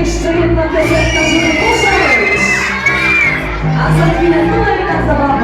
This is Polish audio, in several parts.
jeszcze jedna piosenka, żeby poszaleć. A za chwilę kolejna zabawa.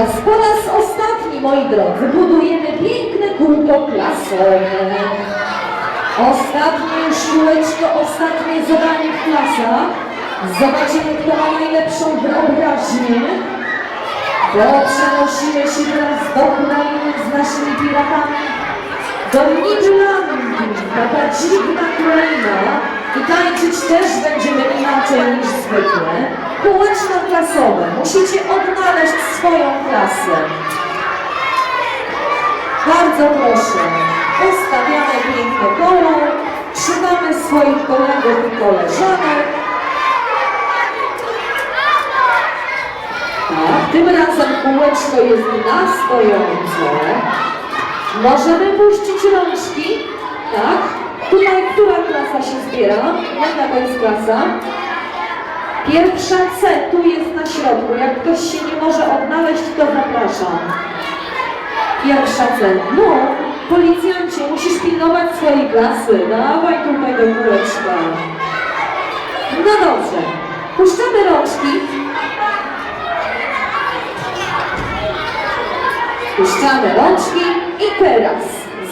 A moi drodzy, budujemy piękne kółko klasowe. Ostatnie kółeczko, ostatnie zadanie w klasach. Zobaczymy, kto ma najlepszą wyobraźnię. Bo przenosimy się teraz do krainy z naszymi piratami. Do Nidlandii, taka dziwna kraina. I tańczyć też będziemy inaczej niż zwykle. Kółeczka klasowe. Musicie odnaleźć swoją klasę. Bardzo proszę. Ustawiamy piękne koło. Trzymamy swoich kolegów i koleżanek. Tak, tym razem kółeczko jest na stojąco. Możemy puścić rączki. Tak. Tutaj która klasa się zbiera? Jaka to jest klasa? Pierwsza C, tu jest na środku. Jak ktoś się nie może odnaleźć, to zapraszam. Pierwsza C. No, policjancie, musisz pilnować swojej klasy. Dawaj tutaj do kółeczka. No dobrze. Puszczamy rączki. Puszczamy rączki i teraz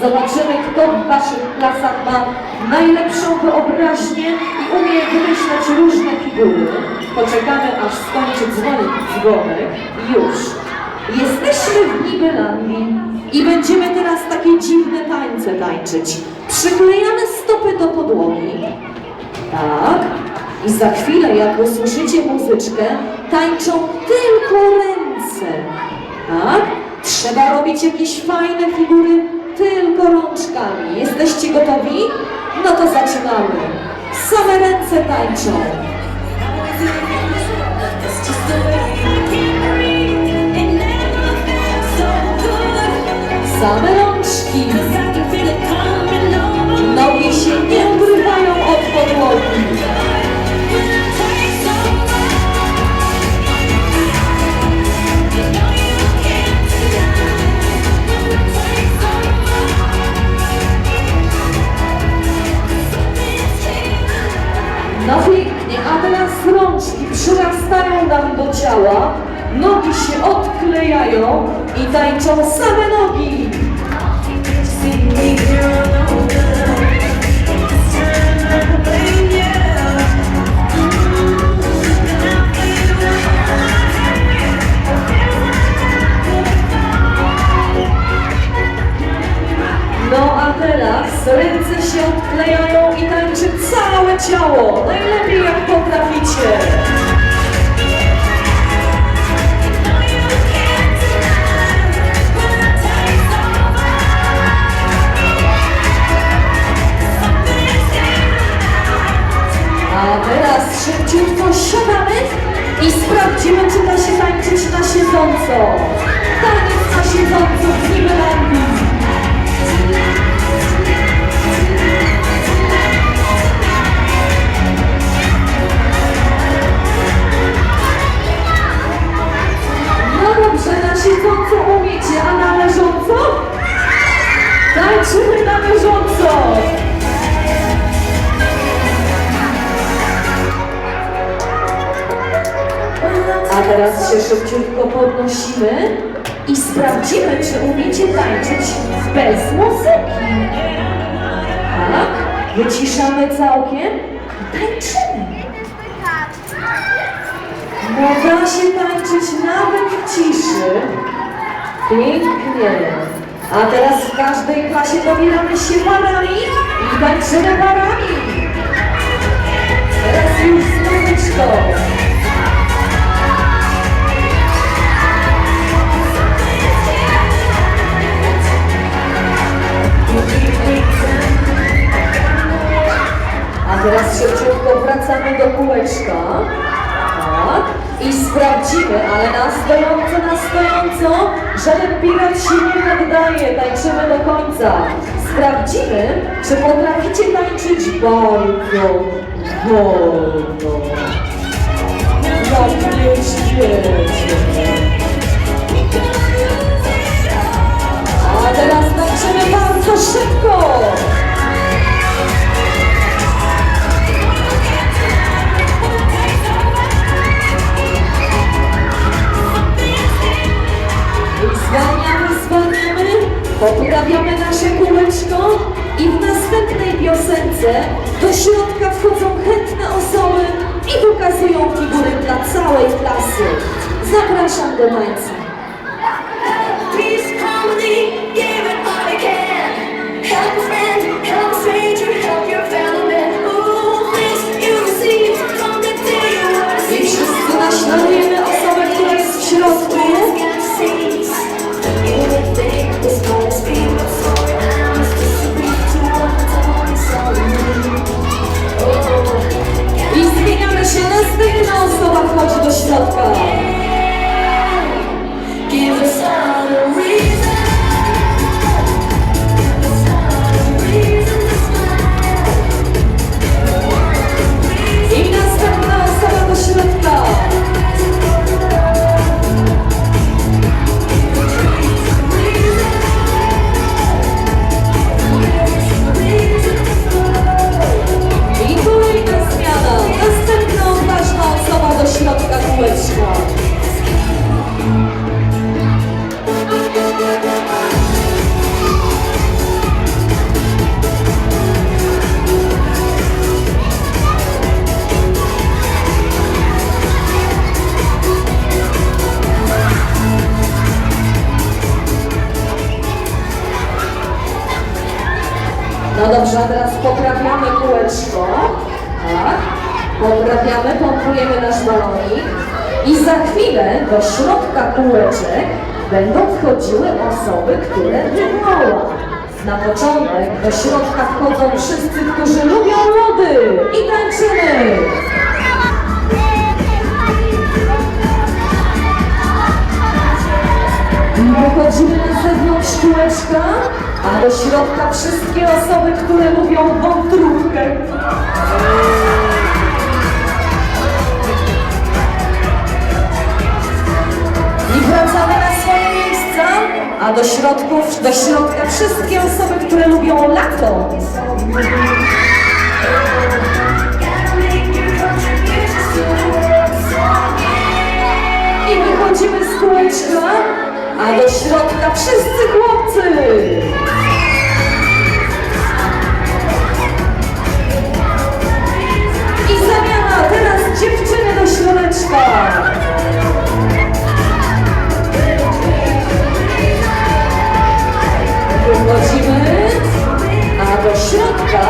zobaczymy, kto w Waszych klasach ma najlepszą wyobraźnię i umie wymyślać różne figury. Poczekamy, aż skończy dzwonić dzwonek. Już. Jesteśmy w Nibelandii i będziemy teraz takie dziwne tańce tańczyć. Przyklejamy stopy do podłogi. Tak. I za chwilę, jak usłyszycie muzyczkę, tańczą tylko ręce. Tak? Trzeba robić jakieś fajne figury tylko rączkami. Jesteście gotowi? No to zaczynamy. Same ręce tańczą. Same rączki. Nogi się nie odrywają od podłogi. No pięknie, a teraz rączki przyrastają nam do ciała, nogi się odklejają i tańczą same nogi. No Tańczymy na leżąco! A teraz się szybciutko podnosimy i sprawdzimy, czy umiecie tańczyć bez muzyki. Tak? Wyciszamy całkiem i tańczymy. No się tańczyć nawet w ciszy. Pięknie. A teraz w każdej klasie dobieramy się parami i tańczymy parami. Teraz już stojąco, na stojąco, żaden pirat się nie poddaje. Tańczymy do końca. Sprawdzimy, czy potraficie tańczyć bardzo wolno. Jak nie świecie. Piosence do środka wchodzą chętne osoby i pokazują figury dla całej klasy. Zapraszam do tańca. Poprawiamy, pompujemy nasz balonik. I za chwilę do środka kółeczek będą wchodziły osoby, które wywoła. Na początek do środka wchodzą wszyscy, którzy lubią lody. I tańczymy. Wychodzimy na zewnątrz kółeczka, a do środka wszystkie osoby, które lubią wątróbkę. Wracamy na swoje miejsca, a do środków, do środka wszystkie osoby, które lubią lato. I wychodzimy z kółeczka, a do środka wszyscy chłopcy.